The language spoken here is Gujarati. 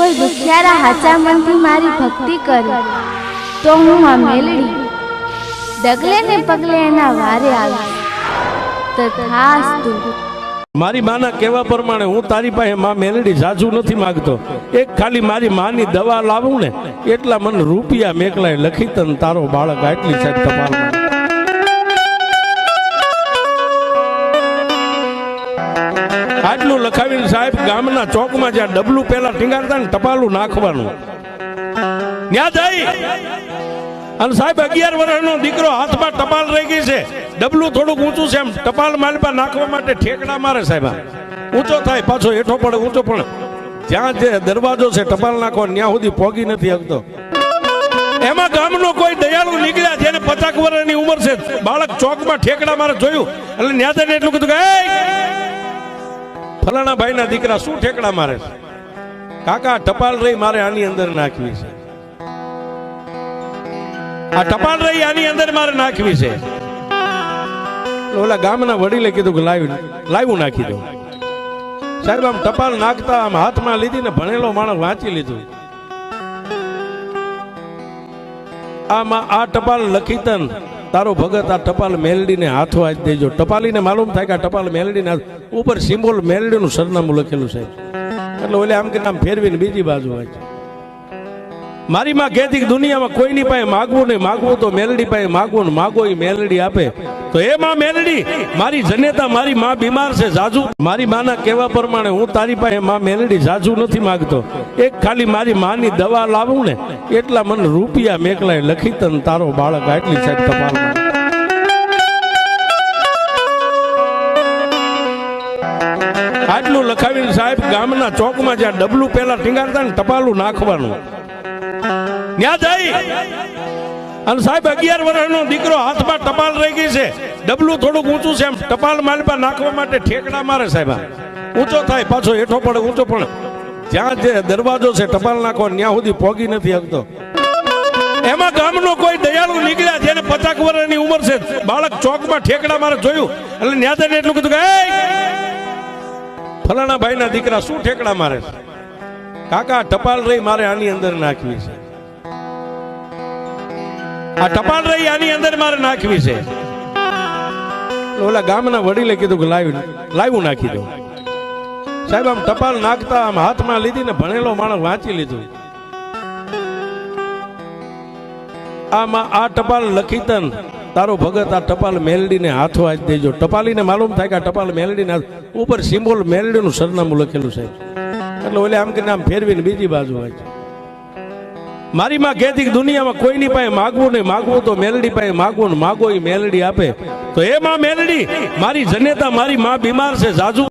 કોઈ દુખિયારા હાચા મનથી મારી ભક્તિ કરે, તો હું આ મેલડી ડગલે ને પગલે એના વારે આવીશ. તથાસ્તુ મારી માના કહેવા પ્રમાણે હું તારી પાસે માં મેલડી જાજુ નથી માંગતો. એક ખાલી મારી માની દવા લાવું ને, એટલા મને રૂપિયા મેકલાય લખી તને તારો બાળક આટલી સાહેબ ટપાલમાં. આટલું લખાવીને સાહેબ ગામના ચોકમાં જ્યાં ડબલું પેલા ટીંગાડતા ને ટપાલું નાખવાનું. ત્યાં જઈ. અને સાહેબ અગિયાર વર્ષનો દીકરો હાથમાં ટપાલ રહી ગઈ છે. ડબલું થોડુંક ઊંચું છે એમ ટપાલ માલપા નાખવા માટે ઠેકડા મારે સાહેબ ઊંચો થાય, પાછો હેઠો પડે, ઊંચો પણ. જ્યાં જે દરવાજો છે ટપાલ નાખવા ત્યાં સુધી પોગી નથી હકતો. એમાં ગામનો કોઈ દયાળુ નીકળ્યા જેને પચાસ વર્ષની ઉંમર છે. બાળક ચોકમાં ઠેકડા મારે જોયું. એટલે ન્યા જઈને એટલું કીધું કે, "એય! ફલાણા ભાઈના દીકરા શું ઠેકડા મારે છે? કાકા, ટપાલ રહી મારે આની અંદર નાખવી છે. આ ટપાલ રહી આની અંદર મારે નાખવી છે. ઓલા ગામના વડીલે કીધું કે લાવી લાવ્યું નાખી દઉં. સાહેબ, આમ ટપાલ નાખતા આમ હાથમાં લીધી ને ભણેલો માણસ વાંચી લીધું. આમાં આ ટપાલ લખી તન તારો ભગત આ ટપાલ મેલડીને હાથો આજ દેજો. ટપાલીને માલુમ થાય કે આ ટપાલ મેલડીને ઉપર સિમ્બોલ મેલડીનું સરનામું લખેલું છે. એટલે ઓલે આમ કે આમ ફેરવીને બીજી બાજુ વાંચ મારી માં કહેતી દુનિયામાં કોઈની પાસે માગવું નહીં. માગવું તો મેલડી પાસે માગવું ને માગો એ મેલડી આપે. તો એ માં મેલડી, મારી જનેતા મારી માં બીમાર છે જાજુ મારી માના કહેવા પ્રમાણે હું તારી પાસે માં મેલડી જાજુ નથી માગતો. એક ખાલી મારી માની દવા લાવું ને, એટલા મને રૂપિયા મેકલાય લખી તન તારો બાળક આટલી સાહેબ ટપાલમાં આટલું લખાવીને સાહેબ ગામના ચોકમાં જ્યાં ડબલું પેલા ટીંગાડતા ને ટપાલું નાખવાનું. ત્યાં જઈ અને સાહેબ અગિયાર વર્ષનો દીકરો હાથમાં ટપાલ રહી ગઈ છે. ડબલું થોડુંક ઊંચું છે એમ ટપાલ માલમાં નાખવા માટે ઠેકડા મારે સાહેબ. ઊંચો થાય, પાછો હેઠો પડે, ઊંચો પણ જ્યાં જે દરવાજો છે, ટપાલ નાખો, ત્યાં સુધી પોગી નથી શકતો. એમાં ગામનો કોઈ દયાળુ નીકળ્યા જેને પચાસ વર્ષની ઉંમર છે. બાળક ચોકમાં ઠેકડા મારે જોયું. એટલે ન્યા એટલું કીધું કે ફલાણા ભાઈના દીકરા શું ઠેકડા મારે કાકા, ટપાલ રહી મારે આની અંદર નાખવી છે. આ ટપાલ રહી આની અંદર મારે નાખવી છે. ઓલા ગામના વડીલે કીધું કે, લાવી, લાવ્યું નાખી દઉં સાહેબ, આમ ટપાલ નાખતા, આમ હાથમાં લીધી ને ભણેલો માણસ વાંચી લીધું. આમાં આ ટપાલ લખી તન તારો ભગત આ ટપાલ મેલડીને હાથો આજ દેજો. ટપાલીને માલુમ થાય કે આ ટપાલ મેલડીને ઉપર સિમ્બોલ મેલડીનું સરનામું લખેલું સાહેબ એટલે ઓલે આમ કે આમ ફેરવીને બીજી બાજુ વાંચ મારી માં કહેતી કે દુનિયામાં કોઈની પાસે માગવું નહીં, માગવું તો મેલડી પાસે માગવું ને માગો એ મેલડી આપે. તો એ માં મેલડી, મારી જનેતા મારી માં બીમાર છે, જાજુ